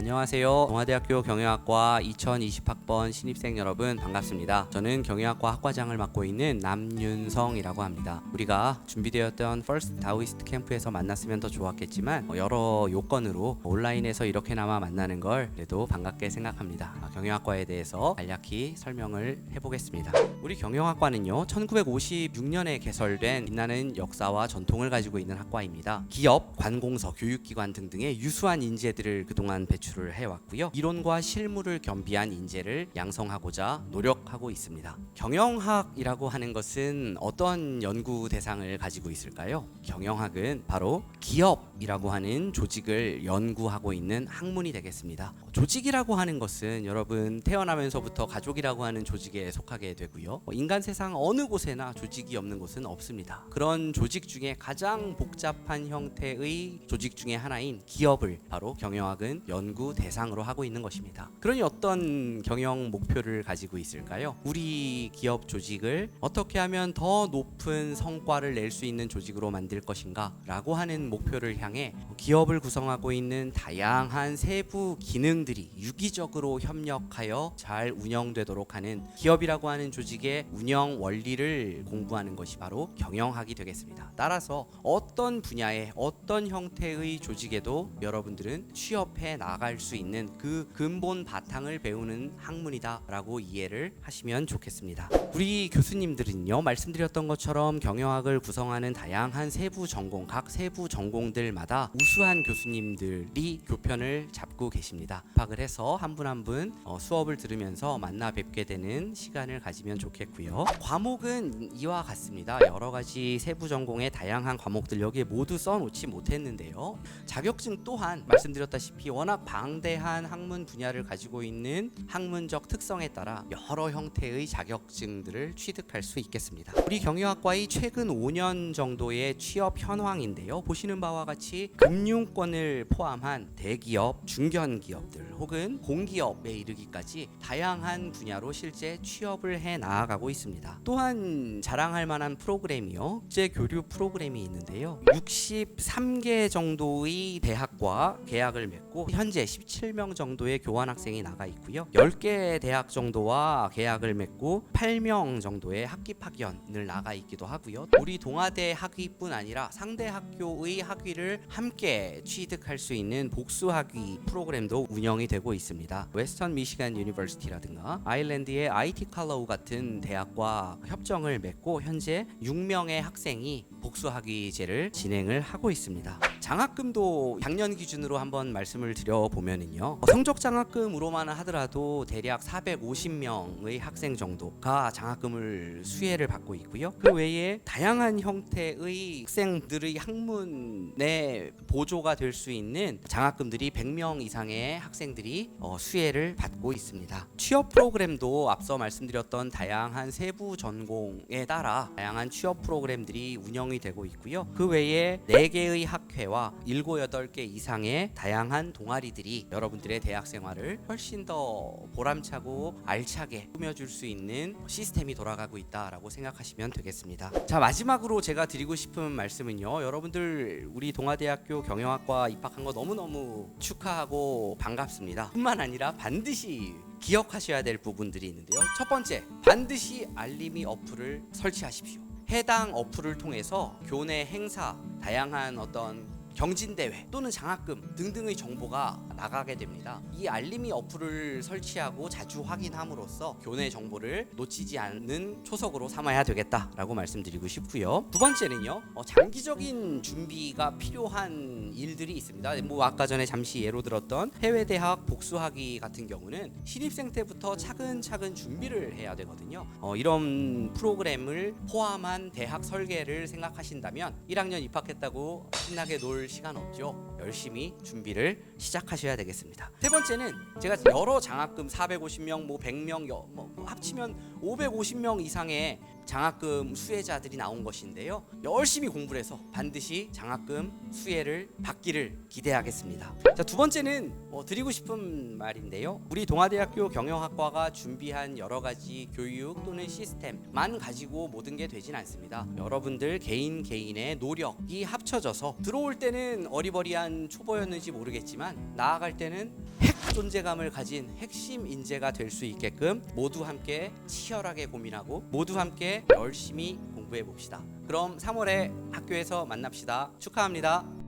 안녕하세요. 동아대학교 경영학과 2020학번 신입생 여러분 반갑습니다. 저는 경영학과 학과장을 맡고 있는 남윤성이라고 합니다. 우리가 준비되었던 퍼스트 다우이스트 캠프에서 만났으면 더 좋았겠지만 어, 여러 요건으로 온라인에서 이렇게나마 만나는 걸 그래도 반갑게 생각합니다. 아, 경영학과에 대해서 간략히 설명을 해보겠습니다. 우리 경영학과는요 1956년에 개설된 빛나는 역사와 전통을 가지고 있는 학과입니다. 기업, 관공서, 교육기관 등등의 유수한 인재들을 그동안 배출 을 해왔고요. 이론과 실무를 겸비한 인재를 양성하고자 노력하고 있습니다. 경영학이라고 하는 것은 어떤 연구 대상을 가지고 있을까요? 경영학은 바로 기업이라고 하는 조직을 연구하고 있는 학문이 되겠습니다. 조직이라고 하는 것은 여러분 태어나면서부터 가족이라고 하는 조직에 속하게 되고요. 인간 세상 어느 곳에나 조직이 없는 곳은 없습니다. 그런 조직 중에 가장 복잡한 형태의 조직 중에 하나인 기업을 바로 경영학은 연구 대상으로 하고 있는 것입니다. 그러니 어떤 경영 목표를 가지고 있을까요? 우리 기업 조직을 어떻게 하면 더 높은 성과를 낼 수 있는 조직으로 만들 것인가 라고 하는 목표를 향해 기업을 구성하고 있는 다양한 세부 기능들이 유기적으로 협력하여 잘 운영되도록 하는 기업이라고 하는 조직의 운영 원리를 공부하는 것이 바로 경영학이 되겠습니다. 따라서 어떤 분야의 어떤 형태의 조직에도 여러분들은 취업해 나갈 수 있는 그 근본 바탕을 배우는 학문이다라고 이해를 하시면 좋겠습니다. 우리 교수님들은요 말씀드렸던 것처럼 경영학을 구성하는 다양한 세부 전공 각 세부 전공들마다 우수한 교수님들이 교편을 잡고 계십니다. 파악을 해서 한 분 한 분 수업을 들으면서 만나 뵙게 되는 시간을 가지면 좋겠고요. 과목은 이와 같습니다. 여러 가지 세부 전공의 다양한 과목들 여기에 모두 써놓지 못했는데요. 자격증 또한 말씀드렸다시피 워낙 방대한 학문 분야를 가지고 있는 학문적 특성에 따라 여러 형태의 자격증들을 취득할 수 있겠습니다. 우리 경영학과의 최근 5년 정도의 취업 현황인데요. 보시는 바와 같이 금융권을 포함한 대기업, 중견기업들 혹은 공기업에 이르기까지 다양한 분야로 실제 취업을 해 나아가고 있습니다. 또한 자랑할 만한 프로그램이요. 국제 교류 프로그램이 있는데요. 63개 정도의 대학과 계약을 맺고 현재 17명 정도의 교환 학생이 나가 있고요. 10개 대학 정도와 계약을 맺고 8명 정도의 학기 파견을 나가 있기도 하고요. 우리 동아대 학위뿐 아니라 상대 학교의 학위를 함께 취득할 수 있는 복수 학위 프로그램도 운영이 되고 있습니다. 웨스턴 미시간 유니버시티라든가 아일랜드의 IT 칼로우 같은 대학과 협정을 맺고 현재 6명의 학생이 복수 학위제를 진행을 하고 있습니다. 장학금도 작년 기준으로 한번 말씀을 드려 보면은요. 성적 장학금으로만 하더라도 대략 450명의 학생 정도가 장학금을 수혜를 받고 있고요. 그 외에 다양한 형태의 학생들의 학문에 보조가 될 수 있는 장학금들이 100명 이상의 학생들이 어, 수혜를 받고 있습니다. 취업 프로그램도 앞서 말씀드렸던 다양한 세부 전공에 따라 다양한 취업 프로그램들이 운영이 되고 있고요. 그 외에 4개의 학회 와 7, 8개 이상의 다양한 동아리들이 여러분들의 대학 생활을 훨씬 더 보람차고 알차게 꾸며줄 수 있는 시스템이 돌아가고 있다라고 생각하시면 되겠습니다. 자 마지막으로 제가 드리고 싶은 말씀은요. 여러분들 우리 동아대학교 경영학과 입학한 거 너무너무 축하하고 반갑습니다. 뿐만 아니라 반드시 기억하셔야 될 부분들이 있는데요. 첫 번째, 반드시 알림이 어플을 설치하십시오. 해당 어플을 통해서 교내 행사, 다양한 어떤 경진대회 또는 장학금 등등의 정보가 나가게 됩니다. 이 알림이 어플을 설치하고 자주 확인함으로써 교내 정보를 놓치지 않는 초석으로 삼아야 되겠다라고 말씀드리고 싶고요. 두 번째는요, 어, 장기적인 준비가 필요한 일들이 있습니다. 뭐 아까 전에 잠시 예로 들었던 해외 대학 복수학위 같은 경우는 신입생 때부터 차근차근 준비를 해야 되거든요. 어, 이런 프로그램을 포함한 대학 설계를 생각하신다면 1학년 입학했다고 신나게 놀 시간 없죠. 열심히 준비를 시작하셔야 되겠습니다. 세 번째는 제가 여러 장학금 450명, 뭐 100명, 여- 뭐 합치면 550명 이상의 장학금 수혜자들이 나온 것인데요. 열심히 공부를 해서 반드시 장학금 수혜를 받기를 기대하겠습니다. 자, 두 번째는 뭐 드리고 싶은 말인데요. 우리 동아대학교 경영학과가 준비한 여러 가지 교육 또는 시스템만 가지고 모든 게 되진 않습니다. 여러분들 개인 개인의 노력이 합쳐져서 들어올 때는 어리버리한 초보였는지 모르겠지만 나아갈 때는 핵 존재감을 가진 핵심 인재가 될 수 있게끔 모두 함께 치열하게 고민하고 모두 함께 열심히 공부해 봅시다. 그럼 3월에 학교에서 만납시다. 축하합니다.